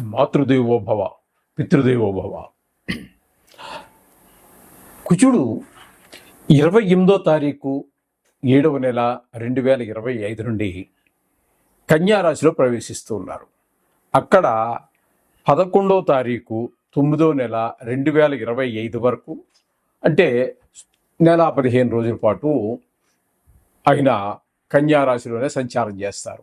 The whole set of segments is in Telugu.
మాతృదేవోభవ పితృదేవోభవ కుచుడు ఇరవై ఎనిమిదో తారీఖు ఏడవ నెల రెండు వేల ఇరవై ఐదు నుండి కన్యారాశిలో ప్రవేశిస్తూ ఉన్నారు. అక్కడ పదకొండవ తారీఖు తొమ్మిదో నెల రెండు వేల ఇరవై ఐదు వరకు అంటే నెల పదిహేను రోజుల పాటు ఆయన కన్యారాశిలోనే సంచారం చేస్తారు.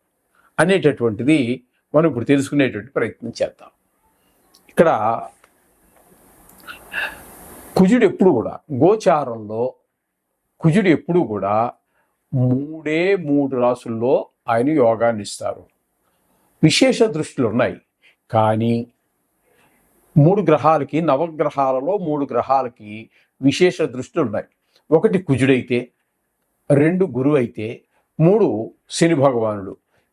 అనేటటువంటిది మనం ఇప్పుడు తెలుసుకునేటువంటి ప్రయత్నం చేద్దాం. ఇక్కడ కుజుడు ఎప్పుడు కూడా గోచారంలో కుజుడు ఎప్పుడు కూడా మూడే మూడు రాసుల్లో ఆయన యోగాన్ని ఇస్తారు. విశేష దృష్టిలు ఉన్నాయి. కానీ మూడు గ్రహాలకి నవగ్రహాలలో మూడు గ్రహాలకి విశేష దృష్టిలు ఉన్నాయి. ఒకటి కుజుడైతే రెండు గురువు అయితే మూడు శని భగవానుడు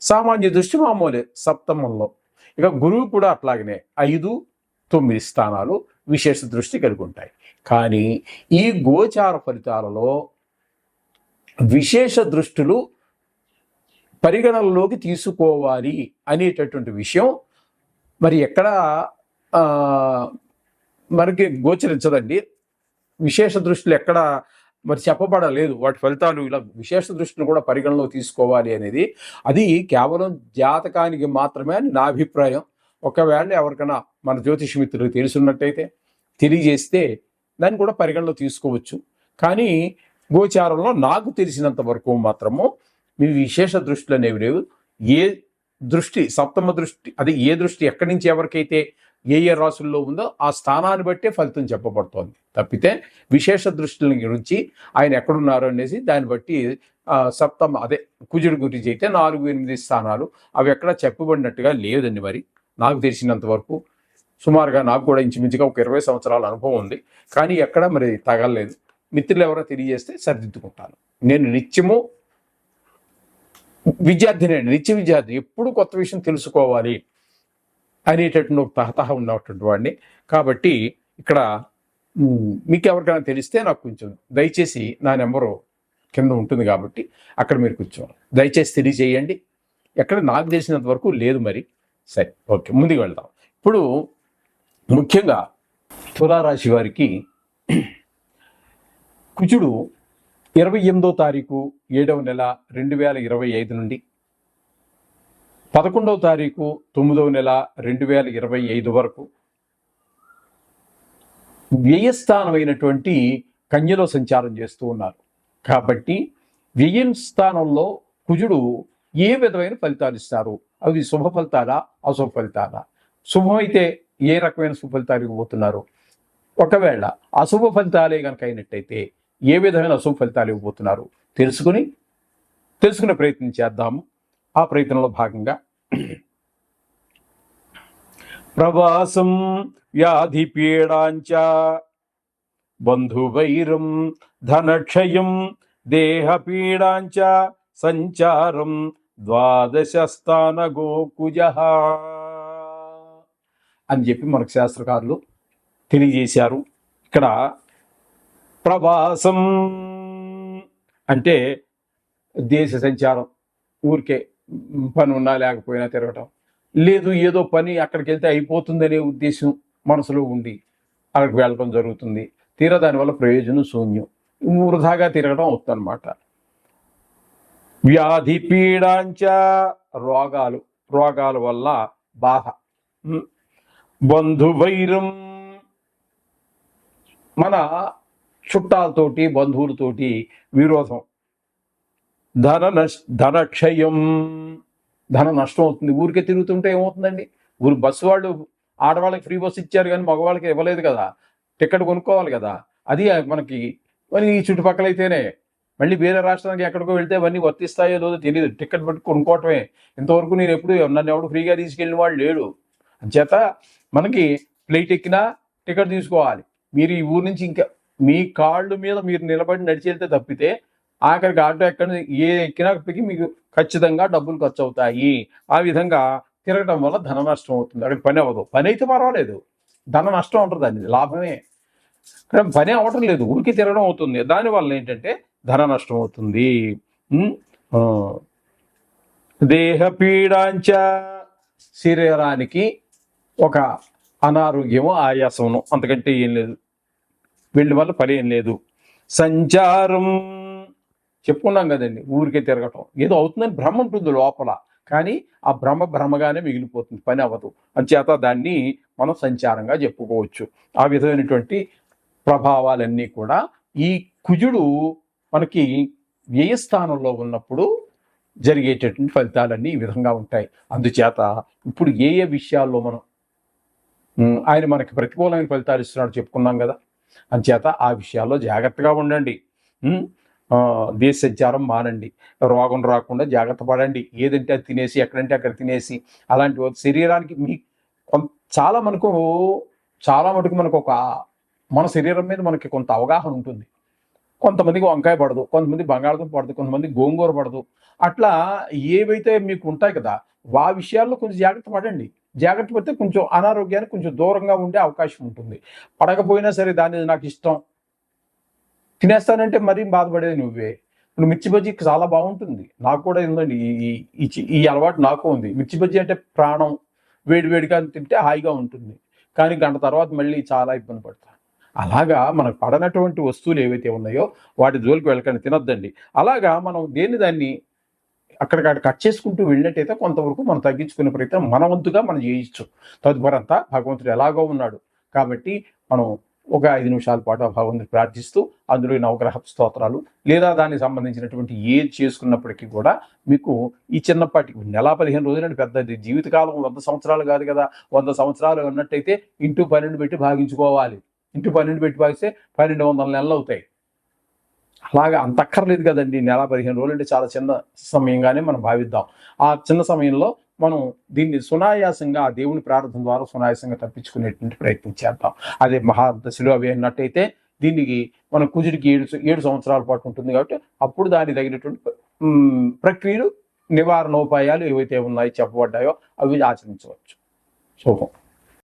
సామాన్య దృష్టి మామూలే సప్తమంలో. ఇక గురువు కూడా అట్లాగనే ఐదు తొమ్మిది స్థానాలు విశేష దృష్టి కలిగి ఉంటాయి. కానీ ఈ గోచార ఫలితాలలో విశేష దృష్టిలు పరిగణనలోకి తీసుకోవాలి అనేటటువంటి విషయం మరి ఎక్కడ మనకి గోచరించదండి. విశేష దృష్టిలు ఎక్కడ మరి చెప్పబడలేదు. వాటి ఫలితాలు ఇలా విశేష దృష్టిని కూడా పరిగణలో తీసుకోవాలి అనేది. అది కేవలం జాతకానికి మాత్రమే అని నా అభిప్రాయం. ఒకవేళ ఎవరికైనా మన జ్యోతిష మిత్రులు తెలుసున్నట్టయితే తెలియజేస్తే దాన్ని కూడా పరిగణలో తీసుకోవచ్చు. కానీ గోచారంలో నాకు తెలిసినంత వరకు మాత్రము మీ విశేష దృష్టిలు అనేవి లేవు. ఏ దృష్టి సప్తమ దృష్టి అది ఏ దృష్టి ఎక్కడి నుంచి ఎవరికైతే ఏ ఏ రాసుల్లో ఉందో ఆ స్థానాన్ని బట్టే ఫలితం చెప్పబడుతోంది. తప్పితే విశేష దృష్టిల గురించి ఆయన ఎక్కడున్నారు అనేసి దాన్ని బట్టి సప్తమ అదే కుజుడి గురించి అయితే నాలుగు ఎనిమిది స్థానాలు అవి ఎక్కడ చెప్పబడినట్టుగా లేదండి మరి. నాకు తెలిసినంత వరకు సుమారుగా నాకు కూడా ఇంచుమించుగా ఒక ఇరవై సంవత్సరాల అనుభవం ఉంది. కానీ ఎక్కడ మరి తగలలేదు. మిత్రులు ఎవరో తెలియజేస్తే సరిదిద్దుకుంటాను. నేను నిత్యము విద్యార్థిని నిత్య విద్యార్థి. ఎప్పుడు కొత్త విషయం తెలుసుకోవాలి. అనేటటువంటి ఒక తహతహ ఉన్నటువంటి వాడిని. కాబట్టి ఇక్కడ మీకు ఎవరికైనా తెలిస్తే నాకు కొంచెం దయచేసి నా నెంబరు కింద ఉంటుంది కాబట్టి అక్కడ మీరు కొంచెం దయచేసి తెలియజేయండి. ఎక్కడ నాకు తెలిసినంత వరకు లేదు మరి. సరే ఓకే ముందుకు వెళ్దాం. ఇప్పుడు ముఖ్యంగా తులారాశి వారికి కుజుడు ఇరవై ఎనిమిదో తారీఖు ఏడవ నెల రెండు వేల ఇరవై ఐదు నుండి పదకొండవ తారీఖు తొమ్మిదవ నెల రెండు వేల ఇరవై ఐదు వరకు వ్యయస్థానమైనటువంటి కన్యలో సంచారం చేస్తూ ఉన్నారు. కాబట్టి వ్యయం స్థానంలో కుజుడు ఏ విధమైన ఫలితాలు ఇస్తారు? అవి శుభ ఫలితాలా అశుభ ఫలితాలా? శుభమైతే ఏ రకమైన సుఫలితాలు ఇవ్వబోతున్నారు? ఒకవేళ అశుభ ఫలితాలే కనుక అయినట్టయితే ఏ విధమైన అశుభ ఫలితాలు ఇవ్వబోతున్నారు? తెలుసుకుని తెలుసుకునే ప్రయత్నం చేద్దాము. ఆ ప్రయత్నంలో భాగంగా ప్రవాసం వ్యాధి పీడాంచ బంధువైరం ధనక్షయం దేహ పీడాంచ సంచారం ద్వాదశస్థాన గోకుజ. అని చెప్పి మనకు శాస్త్రకారులు తెలియజేశారు. ఇక్కడ ప్రవాసం అంటే దేశ సంచారం. ఊరికే పని ఉన్నా లేకపోయినా తిరగటం. లేదు ఏదో పని అక్కడికి వెళ్తే అయిపోతుందనే ఉద్దేశం మనసులో ఉండి అక్కడికి వెళ్ళడం జరుగుతుంది. తీరా దానివల్ల ప్రయోజనం శూన్యం. వృధాగా తిరగడం అవుతుందన్నమాట వ్యాధి పీడాంచ రోగాలు. రోగాల వల్ల బాధ. బంధువైరం. మన చుట్టాలతోటి బంధువులతోటి విరోధం. ధన నష్ ధనక్షయం. ధనం నష్టం అవుతుంది. ఊరికే తిరుగుతుంటే ఏమవుతుందండి? ఊరు బస్సు వాళ్ళు ఆడవాళ్ళకి ఫ్రీ బస్సు ఇచ్చారు కానీ మగవాళ్ళకి ఇవ్వలేదు కదా. టికెట్ కొనుక్కోవాలి కదా. అది మనకి మరి ఈ చుట్టుపక్కల అయితేనే మళ్ళీ వేరే రాష్ట్రానికి ఎక్కడికో వెళ్తే అవన్నీ వర్తిస్తాయో లేదో తెలియదు టికెట్ పెట్టి కొనుక్కోవటమే. ఇంతవరకు నేను ఎప్పుడు నన్ను ఎవడు ఫ్రీగా తీసుకెళ్ళిన వాడు లేడు. అంచేత మనకి ఫ్లైట్ ఎక్కినా టికెట్ తీసుకోవాలి. మీరు ఈ ఊరు నుంచి ఇంకా మీ కాళ్ళు మీద మీరు నిలబడి నడిచి వెళ్తే తప్పితే ఆఖరికి ఆటో ఎక్కడ ఏ ఎక్కినప్పటికీ మీకు ఖచ్చితంగా డబ్బులు ఖర్చు అవుతాయి ఆ విధంగా తిరగడం వల్ల ధన నష్టం అవుతుంది. అక్కడ పని అవ్వదు. పని అయితే పర్వాలేదు. ధన నష్టం ఉంటుంది అండి లాభమే. ఇక్కడ పని అవ్వటం లేదు. ఊరికి తిరగడం అవుతుంది. దానివల్ల ఏంటంటే ధన నష్టం అవుతుంది. దేహపీడాంచ దేహ పీడాంచ శరీరానికి ఒక అనారోగ్యము ఆయాసము అంతకంటే ఏం లేదు. వీళ్ళ వల్ల పని ఏం లేదు. సంచారం చెప్పుకున్నాం కదండి ఊరికే తిరగటం. ఏదో అవుతుందని భ్రమ ఉంటుంది లోపల. కానీ ఆ భ్రమ భ్రమగానే మిగిలిపోతుంది పని అవ్వదు. అంచేత దాన్ని మనం సంచారంగా చెప్పుకోవచ్చు. ఆ విధమైనటువంటి ప్రభావాలన్నీ కూడా ఈ కుజుడు మనకి వ్యయస్థానంలో ఉన్నప్పుడు జరిగేటటువంటి ఫలితాలన్నీ ఈ విధంగా ఉంటాయి. అందుచేత ఇప్పుడు ఏ ఏ విషయాల్లో మనం ఆయన మనకి ప్రతికూలమైన ఫలితాలు ఇస్తున్నాడు చెప్పుకున్నాం కదా. అంచేత ఆ విషయాల్లో జాగ్రత్తగా ఉండండి. దేశ సంచారం మానండి. రోగం రాకుండా జాగ్రత్త పడండి. ఏదంటే అది తినేసి ఎక్కడంటే అక్కడ తినేసి అలాంటి శరీరానికి మీ కొం- చాలా మనకు చాలా మటుకు మనకు ఒక మన శరీరం మీద మనకి కొంత అవగాహన ఉంటుంది. కొంతమందికి వంకాయ పడదు కొంతమంది బంగాళదుంప పడదు కొంతమంది గోంగూర పడదు. అట్లా ఏవైతే మీకు ఉంటాయి కదా ఆ విషయాల్లో కొంచెం జాగ్రత్త పడండి. జాగ్రత్త పడితే కొంచెం అనారోగ్యానికి కొంచెం దూరంగా ఉండే అవకాశం ఉంటుంది. పడకపోయినా సరే దాని నాకు ఇష్టం. తినేస్తానంటే మరీ బాధపడేది నువ్వే. ఇప్పుడు మిర్చి బజ్జీ చాలా బాగుంటుంది. నాకు కూడా ఏంటండి ఈ ఈ- చి- ఈ అలవాటు నాకు ఉంది. మిర్చి బజ్జీ అంటే ప్రాణం వేడి వేడిగా తింటే హాయిగా ఉంటుంది. కానీ గంట తర్వాత మళ్ళీ చాలా ఇబ్బంది పడతా. అలాగా మనకు పడనటువంటి వస్తువులు ఏవైతే ఉన్నాయో వాటి జోలికి వెళ్ళకండి తినొద్దండి. అలాగా మనం దేన్ని దాన్ని అక్కడికక్కడ కట్ చేసుకుంటూ వెళ్ళినట్టయితే కొంతవరకు మనం తగ్గించుకునే ప్రయత్నం మన వంతుగా మనం చేయొచ్చు తదుపరంతా భగవంతుడు ఎలాగో ఉన్నాడు. కాబట్టి మనం ఒక ఐదు నిమిషాల పాటు ఆ భగవంతుని ప్రార్థిస్తూ అందులో నవగ్రహ స్తోత్రాలు లేదా దానికి సంబంధించినటువంటి ఏది చేసుకున్నప్పటికీ కూడా మీకు ఈ చిన్నపాటి నెల పదిహేను రోజులంటే పెద్దది జీవితకాలం వంద సంవత్సరాలు కాదు కదా. వంద సంవత్సరాలు ఉన్నట్టయితే ఇంటూ పన్నెండు పెట్టి భాగించుకోవాలి. ఇంటూ పన్నెండు పెట్టి భాగిస్తే పన్నెండు వందల నెలలు అవుతాయి. అలాగా అంత అక్కర్లేదు కదండి. నెల పదిహేను రోజులు అంటే చాలా చిన్న సమయంగానే మనం భావిద్దాం. ఆ చిన్న సమయంలో మనం దీన్ని సునాయాసంగా దేవుని ప్రార్థన ద్వారా సునాయాసంగా తప్పించుకునేటువంటి ప్రయత్నం చేద్దాం. అదే మహాదశలో అవి అన్నట్టయితే దీనికి మన కుజుడికి ఏడు ఏడు సంవత్సరాల పాటు ఉంటుంది కాబట్టి అప్పుడు దానికి తగినటువంటి ప్రక్రియలు ప్రక్రియలు నివారణోపాయాలు ఏవైతే ఉన్నాయో చెప్పబడ్డాయో అవి ఆచరించవచ్చు. శుభం.